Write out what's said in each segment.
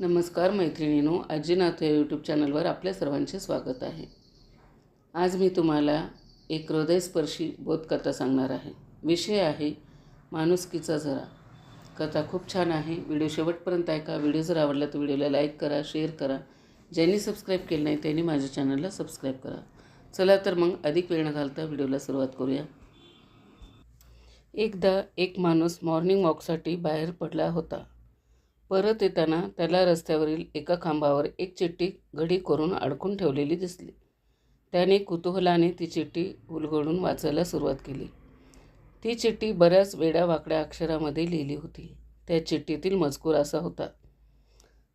नमस्कार मैत्रिणीनो आजीनाथ या यूट्यूब चॅनलवर आपल्या सर्वांचे स्वागत आहे. आज मी तुम्हाला एक हृदयस्पर्शी बोधकथा सांगणार आहे. विषय आहे माणुसकीचा झरा. कथा खूप छान आहे. व्हिडिओ शेवटपर्यंत ऐका. व्हिडिओ जर आवडला तर व्हिडिओला लाईक करा शेअर करा. ज्यांनी सबस्क्राईब केलं नाही त्यांनी माझ्या चॅनलला सबस्क्राईब करा. चला तर मग अधिक वेळ न घालता व्हिडिओला सुरुवात करूया. एकदा एक माणूस मॉर्निंग वॉकसाठी बाहेर पडला होता. परत येताना त्याला रस्त्यावरील एका खांबावर एक चिठ्ठी घडी करून अडकून ठेवलेली दिसली. त्याने कुतूहलाने ती चिठ्ठी उलगडून वाचायला सुरुवात केली. ती चिठ्ठी बऱ्याच वेड्या वाकड्या अक्षरामध्ये लिहिली होती. त्या चिठ्ठीतील मजकूर असा होता.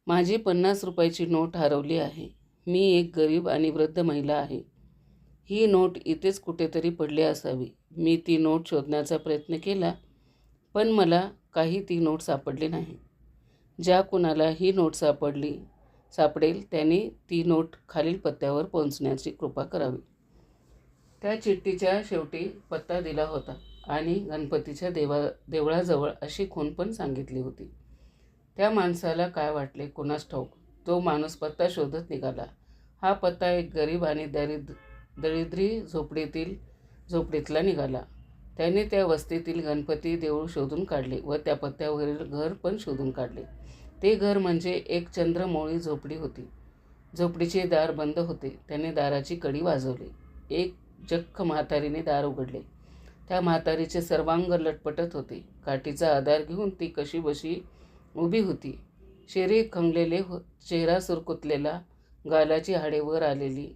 माझी पन्नास रुपयाची नोट हरवली आहे. मी एक गरीब आणि वृद्ध महिला आहे. ही नोट इथेच कुठेतरी पडली असावी. मी ती नोट शोधण्याचा प्रयत्न केला पण मला काही ती नोट सापडली नाही. ज्या कुणाला ही नोट सापडली सापडेल त्याने ती नोट खालील पत्त्यावर पोहोचण्याची कृपा करावी. त्या चिठ्ठीच्या शेवटी पत्ता दिला होता आणि गणपतीच्या देवा देवळाजवळ अशी खून पण सांगितली होती. त्या माणसाला काय वाटले कुणास ठाऊक? तो माणूस पत्ता शोधत निघाला. हा पत्ता एक गरीब आणि दरिद्र दरिद्री झोपडीतील झोपडीतला निघाला. त्याने त्या वस्तीतील गणपती देऊळ शोधून काढले व त्या पत्त्यावरील घर पण शोधून काढले. ते घर म्हणजे एक चंद्रमोळी झोपडी होती. झोपडीचे दार बंद होते. त्याने दाराची कडी वाजवली. एक जख्ख म्हातारीने दार उघडले. त्या म्हातारीचे सर्वांग लटपटत होते. काठीचा आधार घेऊन ती कशी बशी उभी होती. शरीर खंगलेले हो चेहरा सुरकुतलेला गालाची हाडे वर आलेली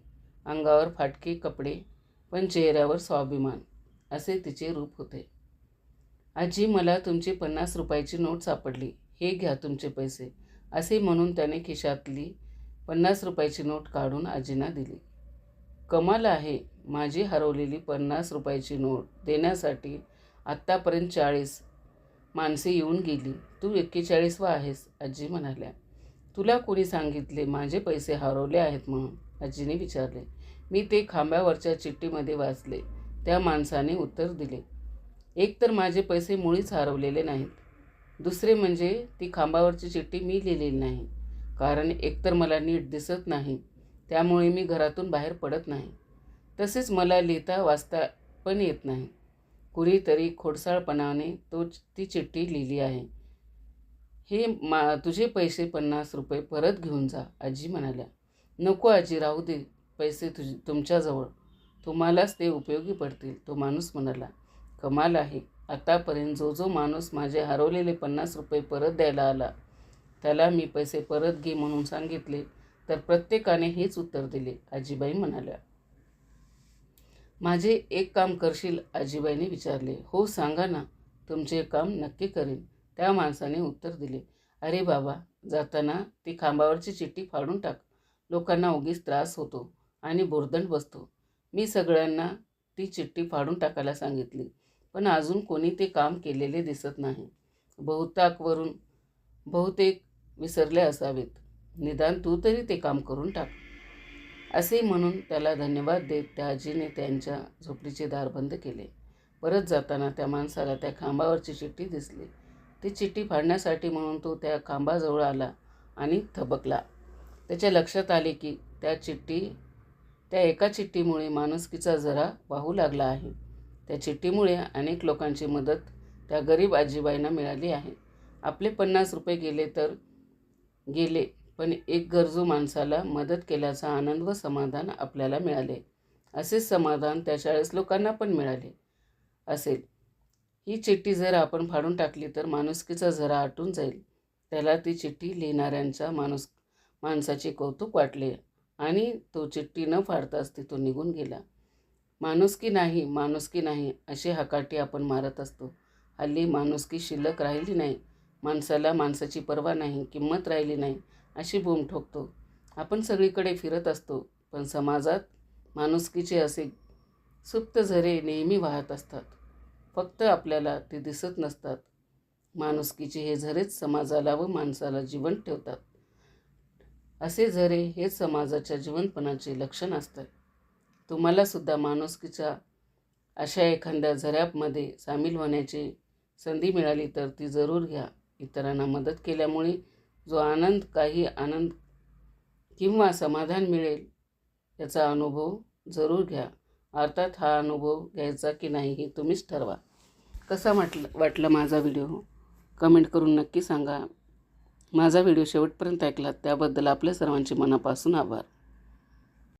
अंगावर फाटके कपडे पण चेहऱ्यावर स्वाभिमान असे तिचे रूप होते. आजी मला तुमची पन्नास रुपयाची नोट सापडली. हे घ्या तुमचे पैसे. असे म्हणून त्याने खिशातली पन्नास रुपयाची नोट काढून आजींना दिली. कमाल आहे माझी हरवलेली पन्नास रुपयाची नोट देण्यासाठी आत्तापर्यंत चाळीस माणसे येऊन गेली. तू एक्केचाळीसवा आहेस आजी म्हणाल्या. तुला कोणी सांगितले माझे पैसे हरवले आहेत म्हणून? आजीने विचारले. मी ते खांब्यावरच्या चिठ्ठीमध्ये वाचले. त्या माणसाने उत्तर दिले. एक तर माझे पैसे मुळीच हरवलेले नाहीत. दुसरे म्हणजे ती खांबावरची चिठ्ठी मी लिहिलेली नाही. कारण एकतर मला नीट दिसत नाही त्यामुळे मी घरातून बाहेर पडत नाही. तसेच मला लिहिता वाचता पण येत नाही. कुणीतरी खोडसाळपणाने तो ती चिठ्ठी लिहिली आहे. हे मा तुझे पैसे पन्नास रुपये परत घेऊन जा आजी म्हणाल्या. नको आजी राहू दे पैसे तुझ तुमच्याजवळ. तुम्हालाच ते उपयोगी पडतील तो माणूस म्हणाला. कमाल आहे. आतापर्यंत जो जो माणूस माझे हरवलेले पन्नास रुपये परत द्यायला आला त्याला मी पैसे परत घे म्हणून सांगितले तर प्रत्येकाने हेच उत्तर दिले आजीबाई म्हणाल्या. माझे एक काम करशील? आजीबाईने विचारले. हो सांगा ना. तुमचे काम नक्की करेन. त्या माणसाने उत्तर दिले. अरे बाबा जाताना ती खांबावरची चिठ्ठी फाडून टाक. लोकांना उगीच त्रास होतो आणि बोरदंड बसतो. मी सगळ्यांना ती चिठ्ठी फाडून टाकायला सांगितली. पण अजून कोणी ते काम केलेले दिसत नाही. बहुताकवरून बहुतेक विसरले असावेत. निदान तू तरी ते काम करून टाक. असे म्हणून त्याला धन्यवाद देत त्या आजीने त्यांच्या झोपडीचे दार बंद केले. परत जाताना त्या माणसाला त्या खांबावरची चिठ्ठी दिसली. ती चिठ्ठी फाडण्यासाठी म्हणून तो त्या खांबाजवळ आला आणि थबकला. त्याच्या लक्षात आले की त्या चिठ्ठी त्या एका चिठ्ठीमुळे माणुसकीचा जरा वाहू लागला आहे. त्या चिठ्ठीमुळे अनेक लोकांची मदत त्या गरीब आजीबाईंना मिळाली आहे. आपले पन्नास रुपये गेले तर गेले पण एक गरजू माणसाला मदत केल्याचा आनंद व समाधान आपल्याला मिळाले. असेच समाधान त्या चाळीस लोकांना पण मिळाले असेल. ही चिठ्ठी जर आपण फाडून टाकली तर माणुसकीचा झरा आटून जाईल. त्याला ती चिठ्ठी लिहिणाऱ्यांच्या माणूस माणसाचे कौतुक वाटले आणि तो चिठ्ठी न फाडताच तिथून निघून गेला. माणुसकी नाही माणुसकी नाही अशी हकाटी आपण मारत असतो. हल्ली माणुसकी शिल्लक राहिली नाही माणसाला माणसाची पर्वा नाही किंमत राहिली नाही अशी बूम ठोकतो. आपण सगळीकडे फिरत असतो पण समाजात माणुसकीचे असे सुप्त झरे नेहमी वाहत असतात. फक्त आपल्याला ते दिसत नसतात. माणुसकीचे हे झरेच समाजाला व माणसाला जिवंत ठेवतात. असे झरे हेच समाजाच्या जिवंतपणाचे लक्षण असतात. तुम्हालासुद्धा माणुसकीच्या अशा एखाद्या झऱ्यामध्ये सामील होण्याची संधी मिळाली तर ती जरूर घ्या. इतरांना मदत केल्यामुळे जो आनंद काही आनंद किंवा समाधान मिळेल याचा अनुभव जरूर घ्या. अर्थात हा अनुभव घ्यायचा की नाही हे तुम्हीच ठरवा. कसा म्हटलं वाटला माझा व्हिडिओ? कमेंट करून नक्की सांगा. माझा व्हिडिओ शेवटपर्यंत ऐकलात त्याबद्दल आपल्या सर्वांचे मनापासून आभार.